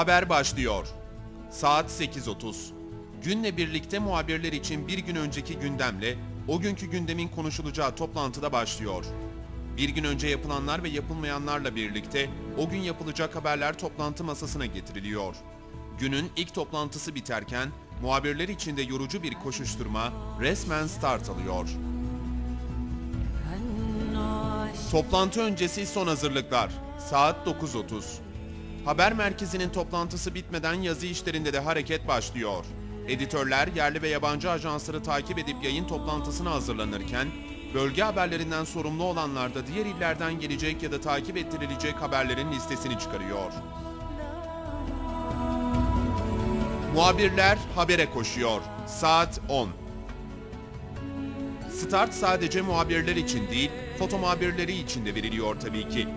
Haber başlıyor. Saat 8.30. Günle birlikte muhabirler için bir gün önceki gündemle o günkü gündemin konuşulacağı toplantıda başlıyor. Bir gün önce yapılanlar ve yapılmayanlarla birlikte o gün yapılacak haberler toplantı masasına getiriliyor. Günün ilk toplantısı biterken muhabirler için de yorucu bir koşuşturma resmen start alıyor. Toplantı öncesi son hazırlıklar. Saat 9.30. Haber merkezinin toplantısı bitmeden yazı işlerinde de hareket başlıyor. Editörler yerli ve yabancı ajansları takip edip yayın toplantısına hazırlanırken, bölge haberlerinden sorumlu olanlar da diğer illerden gelecek ya da takip ettirilecek haberlerin listesini çıkarıyor. Muhabirler habere koşuyor. Saat 10. Start sadece muhabirler için değil, foto muhabirleri için de veriliyor tabii ki.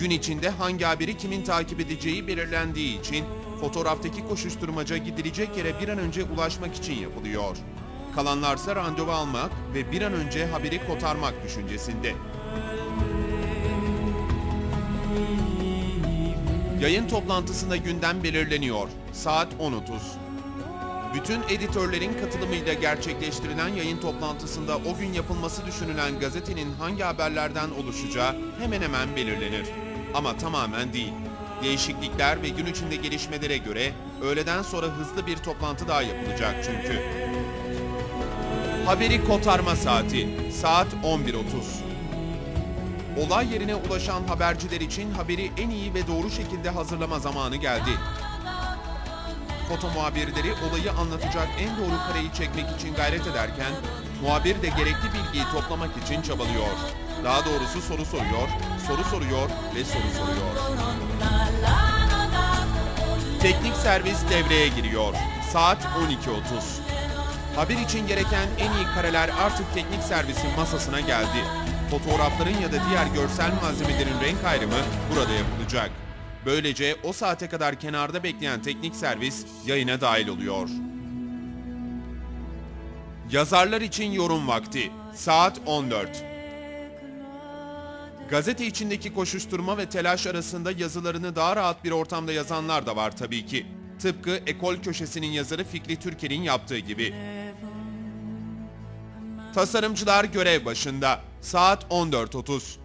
Gün içinde hangi haberi kimin takip edeceği belirlendiği için fotoğraftaki koşuşturmaca gidilecek yere bir an önce ulaşmak için yapılıyor. Kalanlarsa randevu almak ve bir an önce haberi kotarmak düşüncesinde. Yayın toplantısında gündem belirleniyor. Saat 10.30. Bütün editörlerin katılımıyla gerçekleştirilen yayın toplantısında o gün yapılması düşünülen gazetenin hangi haberlerden oluşacağı hemen hemen belirlenir. Ama tamamen değil. Değişiklikler ve gün içinde gelişmelere göre öğleden sonra hızlı bir toplantı daha yapılacak çünkü. Haberi kotarma saati saat 11.30. Olay yerine ulaşan haberciler için haberi en iyi ve doğru şekilde hazırlama zamanı geldi. Foto muhabirleri olayı anlatacak en doğru kareyi çekmek için gayret ederken, muhabir de gerekli bilgiyi toplamak için çabalıyor. Daha doğrusu soru soruyor, soru soruyor ve soru soruyor. Teknik servis devreye giriyor. Saat 12.30. Haber için gereken en iyi kareler artık teknik servisin masasına geldi. Fotoğrafların ya da diğer görsel malzemelerin renk ayrımı burada yapılacak. Böylece o saate kadar kenarda bekleyen teknik servis yayına dahil oluyor. Yazarlar için yorum vakti. Saat 14. Gazete içindeki koşuşturma ve telaş arasında yazılarını daha rahat bir ortamda yazanlar da var tabii ki. Tıpkı Ekol Köşesi'nin yazarı Fikri Türker'in yaptığı gibi. Tasarımcılar görev başında. Saat 14.30.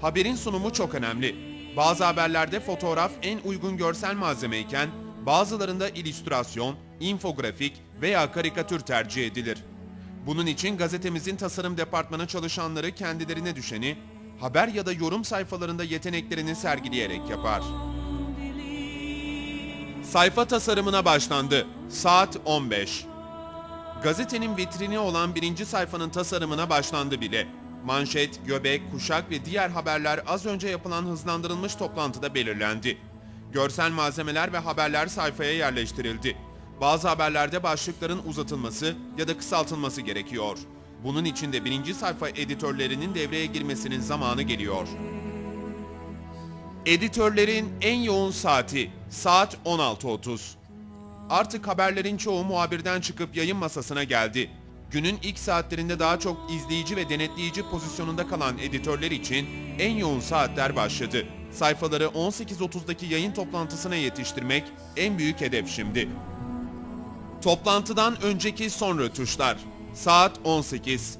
Haberin sunumu çok önemli. Bazı haberlerde fotoğraf en uygun görsel malzemeyken bazılarında illüstrasyon, infografik veya karikatür tercih edilir. Bunun için gazetemizin tasarım departmanı çalışanları kendilerine düşeni haber ya da yorum sayfalarında yeteneklerini sergileyerek yapar. Sayfa tasarımına başlandı. Saat 15. Gazetenin vitrini olan birinci sayfanın tasarımına başlandı bile. Manşet, göbek, kuşak ve diğer haberler az önce yapılan hızlandırılmış toplantıda belirlendi. Görsel malzemeler ve haberler sayfaya yerleştirildi. Bazı haberlerde başlıkların uzatılması ya da kısaltılması gerekiyor. Bunun için de birinci sayfa editörlerinin devreye girmesinin zamanı geliyor. Editörlerin en yoğun saati saat 16.30. Artık haberlerin çoğu muhabirden çıkıp yayın masasına geldi. Günün ilk saatlerinde daha çok izleyici ve denetleyici pozisyonunda kalan editörler için en yoğun saatler başladı. Sayfaları 18.30'daki yayın toplantısına yetiştirmek en büyük hedef şimdi. Toplantıdan önceki son rötuşlar. Saat 18.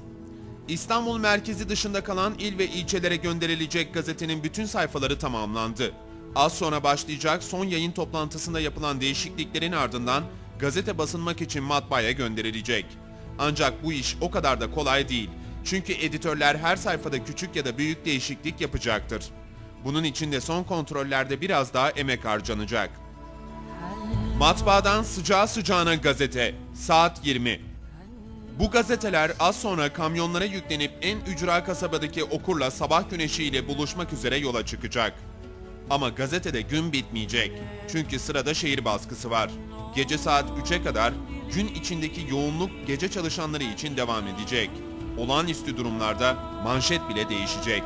İstanbul merkezi dışında kalan il ve ilçelere gönderilecek gazetenin bütün sayfaları tamamlandı. Az sonra başlayacak son yayın toplantısında yapılan değişikliklerin ardından gazete basılmak için matbaaya gönderilecek. Ancak bu iş o kadar da kolay değil. Çünkü editörler her sayfada küçük ya da büyük değişiklik yapacaktır. Bunun için de son kontrollerde biraz daha emek harcanacak. Matbaadan sıcağı sıcağına gazete. Saat 20. Bu gazeteler az sonra kamyonlara yüklenip en ücra kasabadaki okurla sabah güneşiyle buluşmak üzere yola çıkacak. Ama gazetede gün bitmeyecek. Çünkü sırada şehir baskısı var. Gece saat 3'e kadar gün içindeki yoğunluk gece çalışanları için devam edecek. Olağanüstü durumlarda manşet bile değişecek.